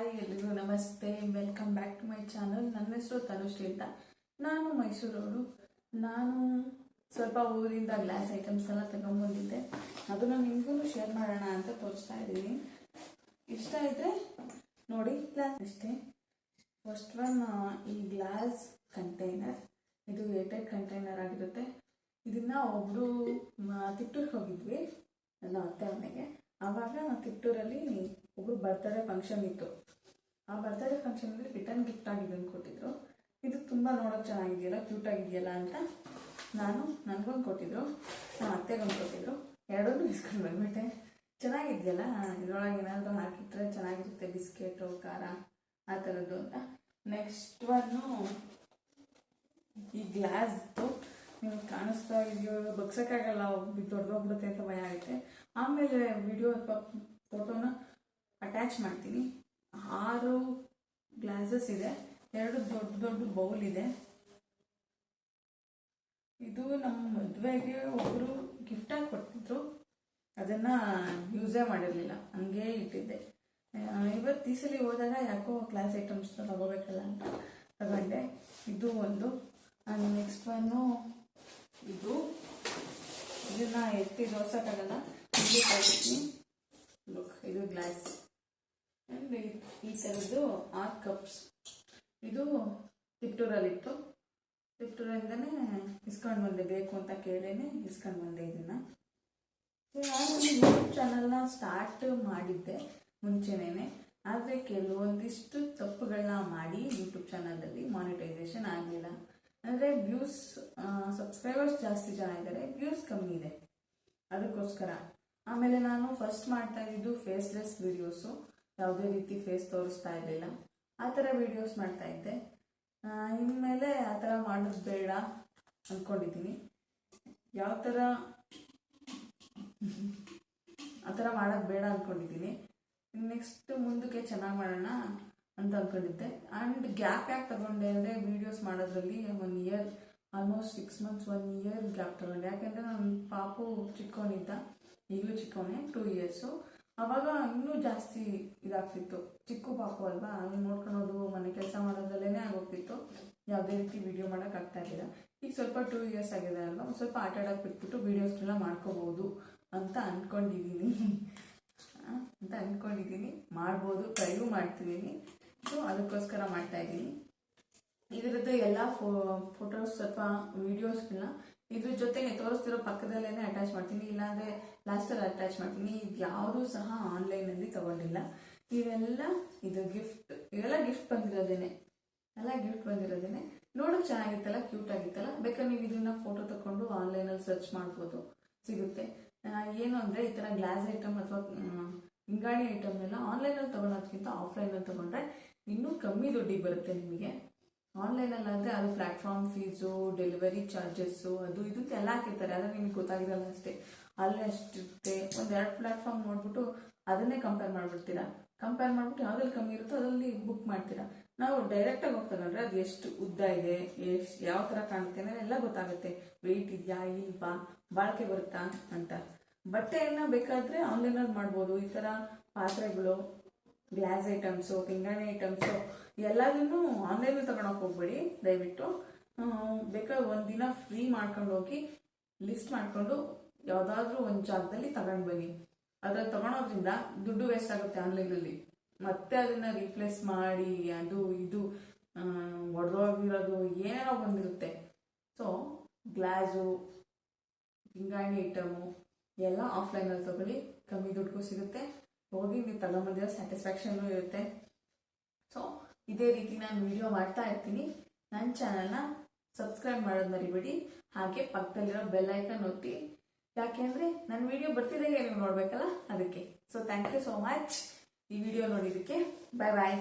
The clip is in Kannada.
ಹಾಯ್ ಎಲ್ರಿಗೂ ನಮಸ್ತೆ welcome back to my channel ನನ್ನ ಹೆಸರು ತನುಶ್ರೀ ಅಂತ. ನಾನು ಮೈಸೂರವರು. ನಾನು ಸ್ವಲ್ಪ ಊರಿಂದ ಗ್ಲಾಸ್ ಐಟಮ್ಸ್ ಎಲ್ಲ ತಗೊಂಡ್ಬಂದಿದ್ದೆ. ಅದನ್ನು ನಿಮಗೂ ಶೇರ್ ಮಾಡೋಣ ಅಂತ ತೋರಿಸ್ತಾ ಇದ್ದೀನಿ. ಇಷ್ಟ ಇದ್ದರೆ ನೋಡಿ ಗ್ಲಾಸ್ ಅಷ್ಟೇ. ಫಸ್ಟ್ ಒನ್ ಈ ಗ್ಲಾಸ್ ಕಂಟೈನರ್ ಇದು ಏಟೆಡ್ ಕಂಟೈನರ್ ಆಗಿರುತ್ತೆ. ಇದನ್ನು ಒಬ್ಬರು ತಿಟ್ಟೂರಿಗೆ ಹೋಗಿದ್ವಿ. ನನ್ನ ಅತ್ತೆ ಮನೆಗೆ. ಆವಾಗ ತಿಟ್ಟೂರಲ್ಲಿ ಒಬ್ರು ಬರ್ತ್ಡೇ ಫಂಕ್ಷನ್ ಇತ್ತು. ಆ ಬರ್ತ್ಡೇ ಫಂಕ್ಷನಲ್ಲಿ ರಿಟರ್ನ್ ಗಿಫ್ಟ್ ಆಗಿ ಇದನ್ನು ಕೊಟ್ಟಿದ್ರು. ಇದು ತುಂಬ ನೋಡೋಕೆ ಚೆನ್ನಾಗಿದೆಯಲ್ಲ ಕ್ಯೂಟ್ ಆಗಿದೆಯಲ್ಲ ಅಂತ ನಾನು ನನಗೊಂದು ಕೊಟ್ಟಿದ್ರು. ನಮ್ಮ ಅತ್ತೆಗೊಂದು ಕೊಟ್ಟಿದ್ರು. ಎರಡನ್ನೂ ಇಸ್ಕೊಂಡು ಬಂದ್ಬಿಟ್ಟೆ. ಚೆನ್ನಾಗಿದೆಯಲ್ಲ? ಇದರೊಳಗೆ ಏನಾದರೂ ಹಾಕಿಟ್ರೆ ಚೆನ್ನಾಗಿರುತ್ತೆ, ಬಿಸ್ಕೆಟು, ಖಾರ, ಆ ಥರದ್ದು ಅಂತ. ನೆಕ್ಸ್ಟ್ ಒಂದು ಈ ಗ್ಲಾಸ್ದು ನಿಮ್ಗೆ ಕಾಣಿಸ್ತಾ ಇದೆಯೋ ಬಗ್ಸೋಕ್ಕಾಗಲ್ಲ ದೊಡ್ಡದೋಗ್ಬಿಡುತ್ತೆ ಅಂತ ಭಯ ಆಗುತ್ತೆ. ಆಮೇಲೆ ವಿಡಿಯೋ ಅಥವಾ ಫೋಟೋನ ಅಟ್ಯಾಚ್ ಮಾಡ್ತೀನಿ. ಆರು ಗ್ಲಾಸಸ್ ಇದೆ. ಎರಡು ದೊಡ್ಡ ದೊಡ್ಡ ಬೌಲ್ ಇದೆ. ಇದು ನಮ್ಮ ಮದುವೆಗೆ ಒಬ್ಬರು ಗಿಫ್ಟಾಗಿ ಕೊಟ್ಟಿದ್ರು. ಅದನ್ನು ಯೂಸೇ ಮಾಡಿರಲಿಲ್ಲ. ಹಂಗೇ ಇಟ್ಟಿದ್ದೆ. ಇವತ್ತು ಈ ಸಲ ಹೋದಾಗ ಯಾಕೋ ಕ್ಲಾಸ್ ಐಟಮ್ಸ್ ತಗೋಬೇಕಲ್ಲ ಅಂತ ತಗೊಂಡೆ. ಇದು ಒಂದು. ನೆಕ್ಸ್ಟ್ ಒನ್ನು ಇದು. ಇದನ್ನ ಎತ್ತಿ ಜೋಡ್ಸೋಕ್ಕಾಗಲ್ಲ ತಗೋಲ್ಲ. ಇದು ಗ್ಲಾಸ್ ಈ ಥರದ್ದು ಆರು ಕಪ್ಸ್. ಇದು ತಿಪ್ಟೂರಲ್ಲಿತ್ತು ತಿಪ್ಟೂರಿಂದನೇ ಇಸ್ಕೊಂಡು ಬಂದೆ, ಬೇಕು ಅಂತ ಕೇಳೇನೆ ಇಸ್ಕೊಂಡು ಬಂದೆ ಇದನ್ನು. ನಾನು ಯೂಟ್ಯೂಬ್ ಚಾನಲ್ನ ಸ್ಟಾರ್ಟ್ ಮಾಡಿದ್ದೆ ಮುಂಚೆನೇ ಆದರೆ ಕೆಲವೊಂದಿಷ್ಟು ತಪ್ಪುಗಳನ್ನ ಮಾಡಿ ಯೂಟ್ಯೂಬ್ ಚಾನಲಲ್ಲಿ ಮಾನಿಟೈಸೇಷನ್ ಆಗಲಿಲ್ಲ. ಅಂದರೆ ವ್ಯೂಸ್ ಸಬ್ಸ್ಕ್ರೈಬರ್ಸ್ ಜಾಸ್ತಿ ಜನ ಇದ್ದಾರೆ ವ್ಯೂಸ್ ಕಮ್ಮಿ ಇದೆ. ಅದಕ್ಕೋಸ್ಕರ. ಆಮೇಲೆ ನಾನು ಫಸ್ಟ್ ಮಾಡ್ತಾ ಇದ್ದಿದ್ದು ಫೇಸ್ಲೆಸ್ ವಿಡಿಯೋಸು ಯಾವುದೇ ರೀತಿ ಫೇಸ್ ತೋರಿಸ್ತಾ ಇರಲಿಲ್ಲ. ಆ ಥರ ವಿಡಿಯೋಸ್ ಮಾಡ್ತಾ ಇದ್ದೆ. ಇನ್ಮೇಲೆ ಆ ಥರ ಮಾಡೋದು ಬೇಡ ಅಂದ್ಕೊಂಡಿದ್ದೀನಿ ಯಾವ ಥರ, ಆ ಥರ ಮಾಡೋದು ಬೇಡ ಅಂದ್ಕೊಂಡಿದ್ದೀನಿ ನೆಕ್ಸ್ಟ್ ಮುಂದಕ್ಕೆ ಚೆನ್ನಾಗಿ ಮಾಡೋಣ ಅಂತ ಅಂದ್ಕೊಂಡಿದ್ದೆ ಆ್ಯಂಡ್ ಗ್ಯಾಪ್ ಯಾಕೆ ತಗೊಂಡೆ ಅಂದರೆ ವೀಡಿಯೋಸ್ ಮಾಡೋದ್ರಲ್ಲಿ one year almost six months one year gap ತಗೊಂಡೆ. ಯಾಕೆಂದರೆ ನನ್ನ ಪಾಪು ಚಿಕ್ಕವನಿದ್ದ ಈಗಲೂ ಚಿಕ್ಕವನೇ ಟೂ ಇಯರ್ಸು ಅವಾಗ ಇನ್ನೂ ಜಾಸ್ತಿ ಇದಾಗ್ತಿತ್ತು. ಚಿಕ್ಕ ಪಾಪು ಅಲ್ವಾ? ಹಂಗೆ ನೋಡ್ಕೊಳೋದು, ಮನೆ ಕೆಲಸ ಮಾಡೋದ್ರಲ್ಲೇ ಆಗೋಗ್ತಿತ್ತು. ಯಾವುದೇ ರೀತಿ ವಿಡಿಯೋ ಮಾಡೋಕೆ ಆಗ್ತಾ ಇರಲಿಲ್ಲ. ಈಗ ಸ್ವಲ್ಪ ಟೂ ಇಯರ್ಸ್ ಆಗಿದೆ ಅಲ್ವಾ? ಒಂದು ಸ್ವಲ್ಪ ಆಟ ಆಡೋಕೆ ಬಿಟ್ಬಿಟ್ಟು ವೀಡಿಯೋಸ್ನೆಲ್ಲ ಮಾಡ್ಕೋಬೋದು ಅಂತ ಅಂದ್ಕೊಂಡಿದ್ದೀನಿ ಅಂತ ಅಂದ್ಕೊಂಡಿದ್ದೀನಿ ಮಾಡ್ಬೋದು ಟ್ರೈಯೂ ಮಾಡ್ತಿದ್ದೀನಿ ಸೊ ಅದಕ್ಕೋಸ್ಕರ ಮಾಡ್ತಾ ಇದ್ದೀನಿ. ಇದರದ್ದು ಎಲ್ಲ ಫೋಟೋಸ್ ಸ್ವಲ್ಪ ವಿಡಿಯೋಸ್ಗಳನ್ನ ಇದ್ರ ಜೊತೆಗೆ ತೋರಿಸ್ತಿರೋ ಪಕ್ಕದಲ್ಲೇನೆ ಅಟ್ಯಾಚ್ ಮಾಡ್ತೀನಿ, ಇಲ್ಲಾಂದ್ರೆ ಲಾಸ್ಟಲ್ಲಿ ಅಟ್ಯಾಚ್ ಮಾಡ್ತೀನಿ. ಇದು ಯಾವುದೂ ಸಹ ಆನ್ಲೈನಲ್ಲಿ ತಗೊಂಡಿಲ್ಲ. ಇವೆಲ್ಲ ಇದು ಗಿಫ್ಟ್ ಇವೆಲ್ಲ ಗಿಫ್ಟ್ ಬಂದಿರೋದೇನೆ. ಎಲ್ಲ ಗಿಫ್ಟ್ ಬಂದಿರೋದೇನೆ. ನೋಡೋಕೆ ಚೆನ್ನಾಗಿತ್ತಲ್ಲ ಕ್ಯೂಟ್ ಆಗಿತ್ತಲ್ಲ? ಬೇಕಾದ್ರೆ ನೀವು ಇದನ್ನ ಫೋಟೋ ತಗೊಂಡು ಆನ್ಲೈನಲ್ಲಿ ಸರ್ಚ್ ಮಾಡ್ಬೋದು. ಸಿಗುತ್ತೆ. ಏನು ಅಂದರೆ ಈ ಥರ ಗ್ಲಾಸ್ ಐಟಮ್ ಅಥವಾ ಇಂಗಾಣಿ ಐಟಮ್ನೆಲ್ಲ ಆನ್ಲೈನಲ್ಲಿ ತೊಗೊಳೋದ್ಕಿಂತ ಆಫ್ಲೈನಲ್ಲಿ ತೊಗೊಂಡ್ರೆ ಇನ್ನೂ ಕಮ್ಮಿ ದುಡ್ಡಿಗೆ ಬರುತ್ತೆ ನಿಮಗೆ. ಆನ್ಲೈನಲ್ಲಿ ಆದರೆ ಅದು ಪ್ಲ್ಯಾಟ್ಫಾರ್ಮ್ ಫೀಸು ಡೆಲಿವರಿ ಚಾರ್ಜಸ್ಸು ಅದು ಇದು ಎಲ್ಲ ಹಾಕಿರ್ತಾರೆ. ಆದರೆ ನಿಮಗೆ ಗೊತ್ತಾಗಿರಲ್ಲ ಅಷ್ಟೇ. ಅಲ್ಲೇ ಅಷ್ಟಿರುತ್ತೆ. ಒಂದು ಎರಡು ಪ್ಲ್ಯಾಟ್ಫಾರ್ಮ್ ನೋಡ್ಬಿಟ್ಟು ಅದನ್ನೇ ಕಂಪೇರ್ ಮಾಡಿಬಿಡ್ತೀರಾ? ಕಂಪೇರ್ ಮಾಡ್ಬಿಟ್ಟು ಯಾವುದ್ರಲ್ಲಿ ಕಮ್ಮಿ ಇರುತ್ತೋ ಅದರಲ್ಲಿ ಬುಕ್ ಮಾಡ್ತೀರಾ? ನಾವು ಡೈರೆಕ್ಟಾಗಿ ಹೋಗ್ತಾ ನೋಡ್ರೆ ಅದು ಎಷ್ಟು ಉದ್ದ ಇದೆ, ಎಷ್ಟು ಯಾವ ಥರ ಕಾಣುತ್ತೆ ಅನ್ನೋದು ಎಲ್ಲ ಗೊತ್ತಾಗುತ್ತೆ. ವೆಯ್ಟ್ ಇದೆಯಾ, ಇಲ್ವಾ, ಬಾಳಿಕೆ ಬರುತ್ತಾ ಅಂತ. ಬಟ್ಟೆಯನ್ನು ಬೇಕಾದರೆ ಆನ್ಲೈನಲ್ಲಿ ಮಾಡ್ಬೋದು. ಈ ಥರ ಪಾತ್ರೆಗಳು ಗ್ಲಾಸ್ ಐಟಮ್ಸು ಪಿಂಗಾಣಿ ಐಟಮ್ಸು ಎಲ್ಲದನ್ನು ಆನ್ಲೈನಲ್ಲಿ ತಗೊಳಕ್ ಹೋಗ್ಬೇಡಿ, ದಯವಿಟ್ಟು. ಬೇಕಾದ್ರೆ ಒಂದು ಒಂದಿನ ಫ್ರೀ ಮಾಡ್ಕೊಂಡು ಹೋಗಿ ಲಿಸ್ಟ್ ಮಾಡಿಕೊಂಡು ಯಾವುದಾದ್ರೂ ಒಂದು ಜಾಗದಲ್ಲಿ ತಗೊಂಡು ಬನ್ನಿ. ಅದ್ರಲ್ಲಿ ತಗೊಳೋದ್ರಿಂದ ದುಡ್ಡು ವೇಸ್ಟ್ ಆಗುತ್ತೆ ಆನ್ಲೈನಲ್ಲಿ ಮತ್ತೆ ಅದನ್ನ ರೀಪ್ಲೇಸ್ ಮಾಡಿ, ಅದು, ಇದು ಒಡೆದೋಗಿರೋದು, ಏನೇನೋ ಬಂದಿರುತ್ತೆ. ಸೊ ಗ್ಲಾಸು ಪಿಂಗಾಣಿ ಐಟಮು ಎಲ್ಲ ಆಫ್ಲೈನಲ್ಲಿ ತಗೊಳ್ಳಿ. ಕಮ್ಮಿ ದುಡ್ಡು ಸಿಗುತ್ತೆ. ಹೋಗಿ ನೀವು ತಗೊಂಬಂದಿರೋ ಸ್ಯಾಟಿಸ್ಫ್ಯಾಕ್ಷನು ಇರುತ್ತೆ. ಸೊ ಇದೇ ರೀತಿ ನಾನು ವಿಡಿಯೋ ಮಾಡ್ತಾ ಇರ್ತೀನಿ. ನನ್ನ ಚಾನಲ್ನ ಸಬ್ಸ್ಕ್ರೈಬ್ ಮಾಡೋದು ಮರಿಬೇಡಿ. ಹಾಗೆ ಪಕ್ಕದಲ್ಲಿರೋ ಬೆಲ್ ಐಕನ್ ಒತ್ತಿ. ಯಾಕೆಂದರೆ ನನ್ನ ವಿಡಿಯೋ ಬರ್ತಿದ್ದಾಗೆ ನೀವು ನೋಡಬೇಕಲ್ಲ, ಅದಕ್ಕೆ. So thank you so much ಈ ವಿಡಿಯೋ ನೋಡಿದ್ದಕ್ಕೆ. Bye bye